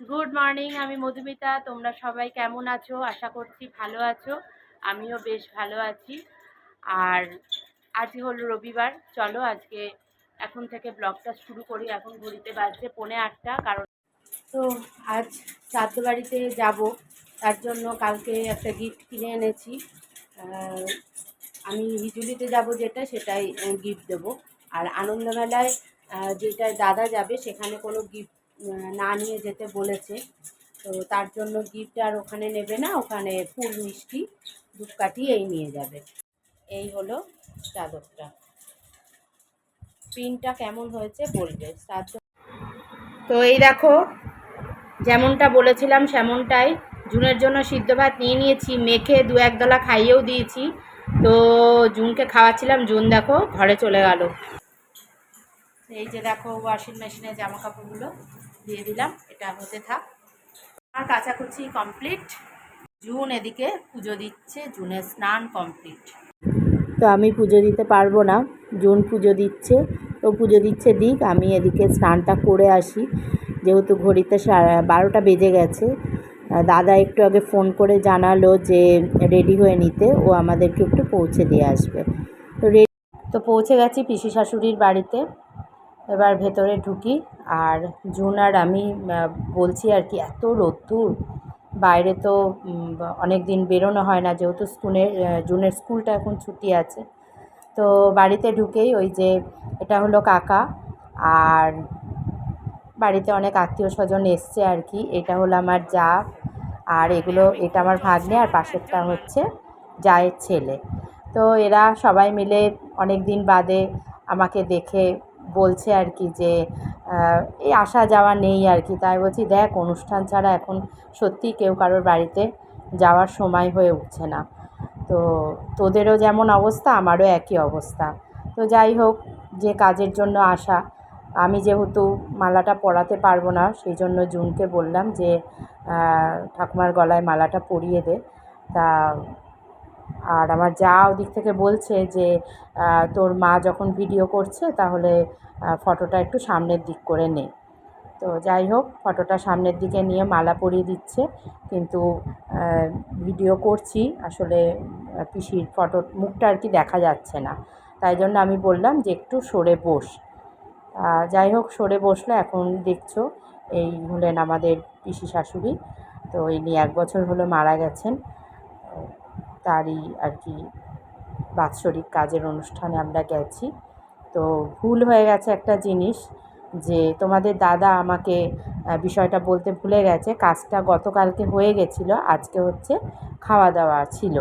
Good morning আমি মধুমিতা। তোমরা সবাই কেমন আছো? আশা করছি ভালো আছো। আমিও বেশ ভালো আছি। আর আজকে হলো রবিবার। চলো আজকে এখন থেকে ব্লগটা শুরু করি। এখন ঘড়িতে বাজছে পৌনে আটটা। কারণ তো আজ শ্রাদ্ধ বাড়িতে যাব। তার জন্য কালকে একটা গিফট কিনে এনেছি। আমি হিজুলিতে যাব যেটা, সেটাই গিফট দেবো। আর আনন্দমেলায় যেটা দাদা যাবে, সেখানে কোনো গিফট না নিয়ে যেতে বলেছে। তো তার জন্য গিফট আর ওখানে নেবে না, ওখানে ফুল, মিষ্টি, ধূপকাঠি এই নিয়ে যাবে। এই হলো চাদরটা। প্রিন্টটা কেমন হয়েছে বলবে? শ্রাদ্ধ তো এই দেখো, যেমনটা বলেছিলাম সেমনটাই। জুনের জন্য সিদ্ধ ভাত নিয়ে নিয়েছি, মেখে দু এক দলা খাইয়েও দিয়েছি। তো জুনকে খাওয়াচ্ছিলাম, জুন দেখো ঘরে চলে গেল। এই যে দেখো ওয়াশিং মেশিনে জামা কাপড়গুলো দিয়ে দিলাম, এটা হতে থাক। আর কাচাকুচি কমপ্লিট জুন এদিকে পুজো দিচ্ছে জুনের স্নান কমপ্লিট তো আমি পুজো দিতে পারব না, জুন পুজো দিচ্ছে ও পুজো দিচ্ছে দিক, আমি এদিকে স্নানটা করে আসি। যেহেতু ঘড়িতে বারোটা বেজে গেছে দাদা একটু আগে ফোন করে জানালো যে রেডি হয়ে নিতে, ও আমাদেরকে একটু পৌঁছে দিয়ে আসবে। তো রে- তো পৌঁছে গেছি পিসি শাশুড়ির বাড়িতে। এবার ভেতরে ঢুকি আর জুন আর আমি বলছি আর কি, এত রোদ্দুর। বাইরে তো অনেক দিন বেরোনো হয় না, যেহেতু স্কুলের জুনের স্কুলটা এখন ছুটি আছে। তো বাড়িতে ঢুকেই ওই যে, এটা হলো কাকা আর বাড়িতে অনেক আত্মীয় স্বজন এসছে আর কি। এটা হলো আমার যা আর এগুলো, এটা আমার ভাগ্নে আর পাশেরটা হচ্ছে জায়ের ছেলে। তো এরা সবাই মিলে অনেক দিন বাদে আমাকে দেখে বলছে আর কি যে এই আসা যাওয়া নেই আর কি। তাই বলছি, দেখ, অনুষ্ঠান ছাড়া এখন সত্যি কেউ কারোর বাড়িতে যাওয়ার সময় হয়ে উঠছে না। তো তোদেরও যেমন অবস্থা, আমারও একই অবস্থা। তো যাই হোক, যে কাজের জন্য আসা, আমি যেহেতু মালাটা পরাতে পারব না, সেই জন্য জুনকে বললাম যে ঠাকুমার গলায় মালাটা পরিয়ে দে। তা আর আমার যা ওদিক থেকে বলছে যে তোর মা যখন ভিডিও করছে তাহলে ফটোটা একটু সামনের দিক করে নে। তো যাই হোক ফটোটা সামনের দিকে নিয়ে মালা পরিয়ে দিচ্ছে। কিন্তু ভিডিও করছি, আসলে পিসির ফটো মুখটা আর কি দেখা যাচ্ছে না। তাই জন্য আমি বললাম যে, একটু সরে বস। যাই হোক, সরে বসলে, এখন দেখছ, এই হলেন আমাদের পিসি শাশুড়ি। তো ইনি এক বছর হলো মারা গেছেন। তারই আর কি বাৎসরিক কাজের অনুষ্ঠানে আমরা গেছি। তো ভুল হয়ে গেছে একটা জিনিস যে তোমাদের দাদা আমাকে বিষয়টা বলতে ভুলে গেছে। কাজটা গতকালকে হয়ে গেছিল, আজকে হচ্ছে খাওয়া দাওয়া ছিল।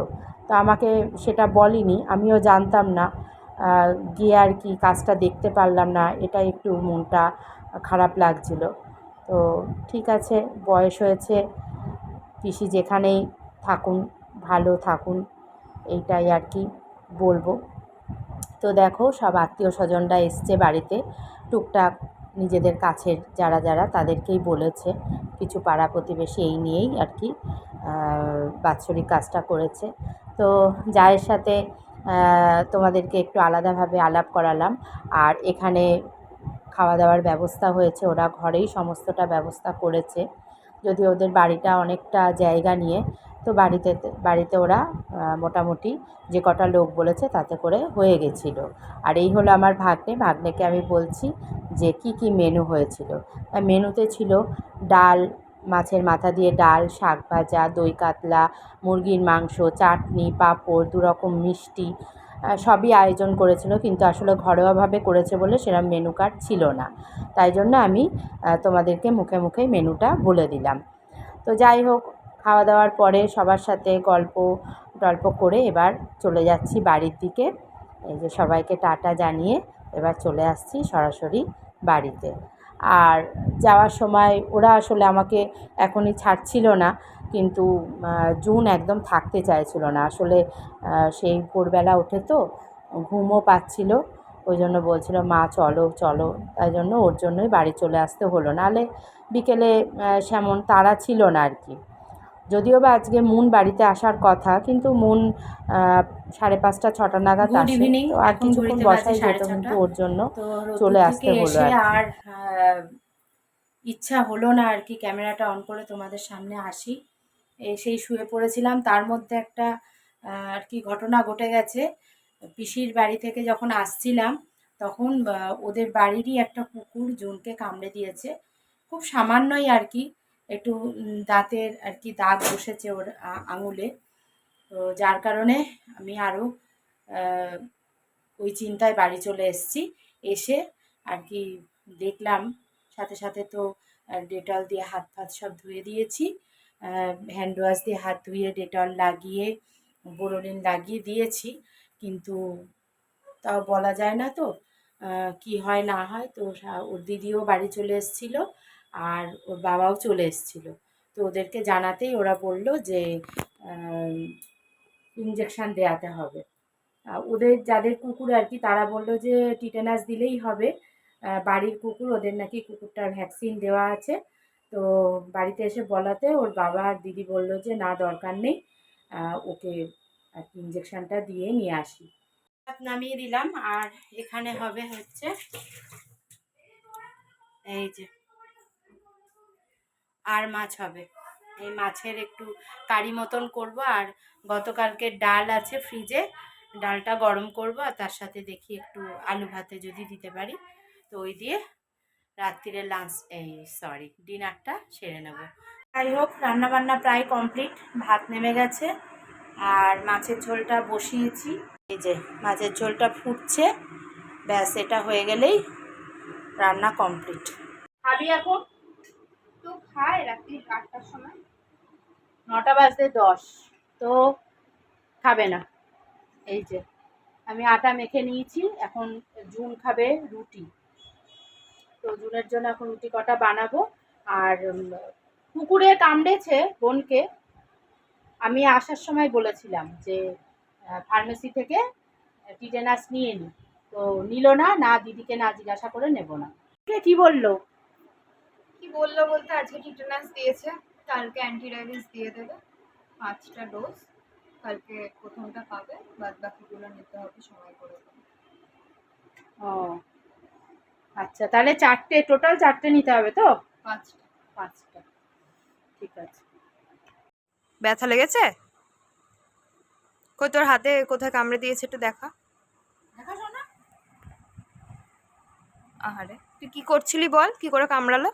তো আমাকে সেটা বলেনি, আমিও জানতাম না। গিয়ে আর কি কাজটা দেখতে পারলাম না, এটা একটু মনটা খারাপ লাগছিল। তো ঠিক আছে, বয়স হয়েছে, পিসি যেখানেই থাকুন। থাকুন, এইটাই আর কি বলব। তো দেখো, সব আত্মীয় স্বজনরা এসছে বাড়িতে। টুকটাক নিজেদের কাছের যারা যারা তাদেরকেই বলেছে, কিছু পাড়া প্রতিবেশী এই নিয়েই আর কি বাৎসরিক কাজটা করেছে। তো যায়ের সাথে তোমাদেরকে একটু আলাদাভাবে আলাপ করালাম। আর এখানে খাওয়া দাওয়ার ব্যবস্থা হয়েছে, ওরা ঘরেই সমস্তটা ব্যবস্থা করেছে। যদি ওদের বাড়িটা অনেকটা জায়গা নিয়ে তো বাড়িতে বাড়িতে ওরা মোটামুটি যে কটা লোক বলেছে তাতে করে হয়ে গেছিল। আর এই হলো আমার ভাগ্নে। ভাগ্নেকে আমি বলছি যে কি কি মেনু হয়েছিল? মেনুতে ছিল ডাল, মাছের মাথা দিয়ে ডাল, শাক ভাজা, দই কাতলা, মুরগির মাংস, চাটনি, পাঁপড় দুরকম মিষ্টি সবই আয়োজন করেছিল কিন্তু আসলে ঘরোয়াভাবে করেছে বলে সেরকম মেনু কার্ড ছিল না। তাই জন্য আমি তোমাদেরকে মুখে মুখে মেনুটা বলে দিলাম। তো যাই হোক খাওয়া দাওয়ার পরে সবার সাথে গল্প টল্প করে এবার চলে যাচ্ছি বাড়ির দিকে। এই যে সবাইকে টাটা জানিয়ে এবার চলে আসছি সরাসরি বাড়িতে। আর যাওয়ার সময় ওরা আসলে আমাকে এখনই ছাড়ছিল না, কিন্তু জুন একদম থাকতে চাইছিল না। আসলে সেই ভোরবেলা ওঠে তো, ঘুমও পাচ্ছিল, ওই জন্য বলছিল, মা, চলো চলো। তাই জন্য ওর জন্যই বাড়ি চলে আসতে হলো। নাহলে বিকেলে সেমন তাড়া ছিল না আর কি। যদিও বা আজকে মুন বাড়িতে আসার কথা কিন্তু মুন সাড়ে পাঁচটা ছটা নাগাদ আসে। আর কিছুক্ষণ বসাই যেত কিন্তু ওর জন্য। চলে আসতে হলো আর ইচ্ছা হলো না আর কি ক্যামেরাটা অন করে তোমাদের সামনে আসি। এসেই শুয়ে পড়েছিলাম। তার মধ্যে একটা আর কি ঘটনা ঘটে গেছে। পিসির বাড়ি থেকে যখন আসছিলাম তখন ওদের বাড়িরই একটা কুকুর জুনকে কামড়ে দিয়েছে। খুব সামান্যই আর কি। একটু দাঁতের আর কি দাগ বসেছে ওর আঙুলে। তো যার কারণে আমি আরও ওই চিন্তায় বাড়ি চলে এসেছি। এসে আর কি দেখলাম, সাথে সাথে তো ডেটল দিয়ে হাত ফাত সব ধুয়ে দিয়েছি। হ্যান্ড ওয়াশ দিয়ে হাত ধুয়ে ডেটল লাগিয়ে, বোরোলিন লাগিয়ে দিয়েছি। কিন্তু তাও বলা যায় না তো কি হয় না হয়। তো ওর দিদিও বাড়ি চলে এসেছিল। আর ওর বাবাও চলে এসেছিল। তো ওদেরকে জানাতেই ওরা বলল যে ইঞ্জেকশান দেওয়াতে হবে। ওদের যাদের কুকুর আর কি, তারা বলল যে টিটেনাস দিলেই হবে। বাড়ির কুকুর, ওদের নাকি কুকুরটার ভ্যাকসিন দেওয়া আছে। তো বাড়িতে এসে বলাতে ওর বাবা আর দিদি বলল যে, না, দরকার নেই। ওকে আর কি ইঞ্জেকশানটা দিয়ে নিয়ে আসি। নামিয়ে দিলাম, আর এখানে হবে হচ্ছে, এই যে। আর মাছ হবে। এই মাছের একটু কারি মতন করব আর গতকালকে ডাল আছে ফ্রিজে, ডালটা গরম করব আর তার সাথে দেখি একটু আলু ভাতে যদি দিতে পারি। তো ওই দিয়ে রাত্রিরে লাঞ্চ এই সরি ডিনারটা সেরে নেব। যাই হোক, রান্নাবান্না প্রায় কমপ্লিট ভাত নেমে গেছে আর মাছের ঝোলটা বসিয়েছি। এই যে মাছের ঝোলটা ফুটছে, ব্যাস এটা হয়ে গেলেই রান্না কমপ্লিট খাবি এখন? খায় রাত্রি আটটার সময়। নটা বাজতে দশ, তো খাবে না। এই যে, আমি আটা মেখে নিয়েছি, এখন জুন খাবে রুটি। তো জুনের জন্য এখন রুটি কটা বানাবো, আর কুকুরে কামড়েছে বোনকে। আমি আসার সময় বলেছিলাম যে ফার্মেসি থেকে টিটেনাস নিয়ে নি। তো নিল না না দিদিকে না জিজ্ঞাসা করে নেব না। কে কি বলল? কি বলল বলতে আজকে টিটেনাস দিয়েছে কালকে অ্যান্টিরাইবিস দিয়ে দেবে পাঁচটা ডোজ কালকে প্রথমটা পাবে বাদ বাকিগুলো নিতে হবে সময় করে। ও আচ্ছা তাহলে চারটে টোটাল চারটে নিতে হবে তো? পাঁচটা। পাঁচটা ঠিক আছে। ব্যথা লেগেছে? কই তোর হাতে কোথায় কামড়ে দিয়েছে একটু দেখা। আহারে তুই কি করছিলি বল? কি করে কামড়ালো?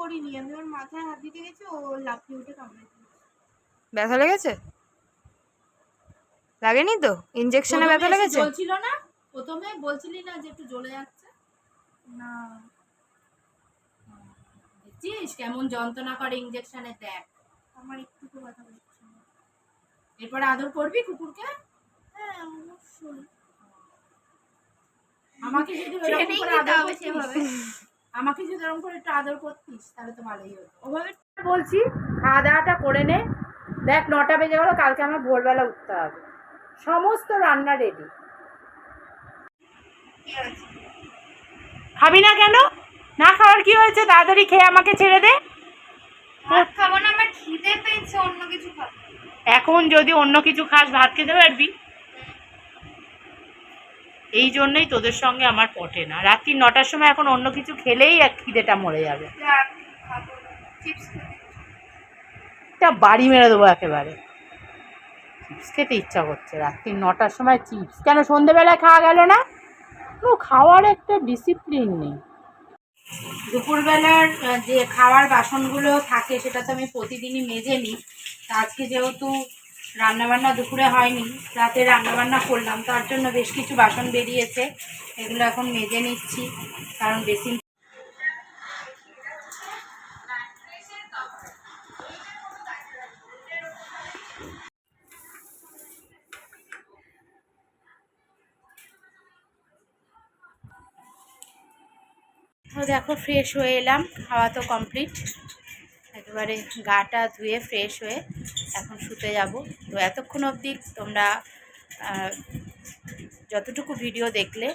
করিনি আমি ওর মাথায় হাত দিতে গেছি ও লাফিয়ে উঠে কামড়ে ব্যথা লেগেছে? লাগেনি তো? ইঞ্জেকশনে ব্যথা লেগেছে? জ্বলছিল না প্রথমে বলছিলি না যে একটু জ্বলে যাচ্ছে? না। দেখছিস কেমন যন্ত্রণা করে ইঞ্জেকশনে দেখ। আমার একটু তো ব্যথা করছে। এরপরে আদর করবি কুকুরকে? হ্যাঁ অবশ্যই। আমাকে যদি ট্রেনিং করে আদর হবে করতিস, সেভাবে। আমাকে যদি এরকম করে একটু আদর করতিস তাহলে তো ভালোই হতো। ওভাবে বলছি খাওয়া দাওয়াটা করে নে। দেখ নটা বেজে গেলো কালকে আমার ভোরবেলা উঠতে হবে। সমস্ত রান্না রেডি খাবি না কেন? না খাওয়ার কি হয়েছে? তাড়াতাড়ি খেয়ে আমাকে ছেড়ে দে। খাব না আমার খিদে পেয়েছে অন্য কিছু খাব। এখন যদি অন্য কিছু খাস ভাত খেতে পারবি? এই জন্যই তোদের সঙ্গে আমার পটে না। রাত্রি নটার সময় এখন অন্য কিছু খেলেই এক খিদেটা মরে যাবে। তা বাড়ি মেরে দেবো একেবারে। চিপস খেতে ইচ্ছা করছে। রাত্রি নটার সময় চিপস। কেন সন্ধেবেলায় খাওয়া গেল না? ও খাওয়ার একটা ডিসিপ্লিন নেই। দুপুরবেলার যে খাওয়ার বাসনগুলো থাকে সেটা তো আমি প্রতিদিনই মেজে নিই। আজকে যেহেতু রান্নাবান্না দুপুরে হয়নি, রাতে রান্নাবান্না করলাম, তার জন্য বেশ কিছু বাসন বেরিয়েছে, এগুলো এখন মেজে নিচ্ছি, কারণ বেসিন তো দেখো ফ্রেশ হয়ে এলাম, খাওয়া তো কমপ্লিট একেবারে গাটা ধুয়ে ফ্রেশ হয়ে এখন শুতে যাব। তো এতক্ষণ অবধি তোমরা যতটুকু ভিডিও দেখলে,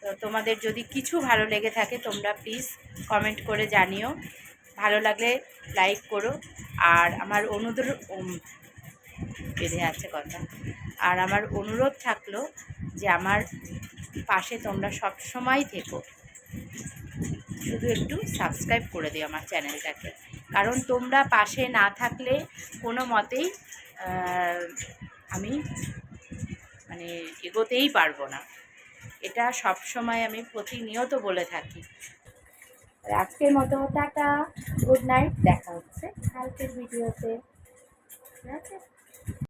তো তোমাদের যদি কিছু ভালো লেগে থাকে, তোমরা প্লিজ কমেন্ট করে জানিও। ভালো লাগলে লাইক করো। আর আমার অনুরোধ বেঁধে আছে কথা। আর আমার অনুরোধ থাকল যে আমার পাশে তোমরা সব সময় থেকো। শুধু একটু সাবস্ক্রাইব করে দিও আমার চ্যানেলটাকে কারণ তোমরা পাশে না থাকলে কোনো মতেই আমি মানে এগোতেই পারব না। এটা সব সময় আমি প্রতিনিয়ত বলে থাকি। আজকের মতো টাটা, গুড নাইট, দেখা হচ্ছে কালকের ভিডিওতে। ঠিক আছে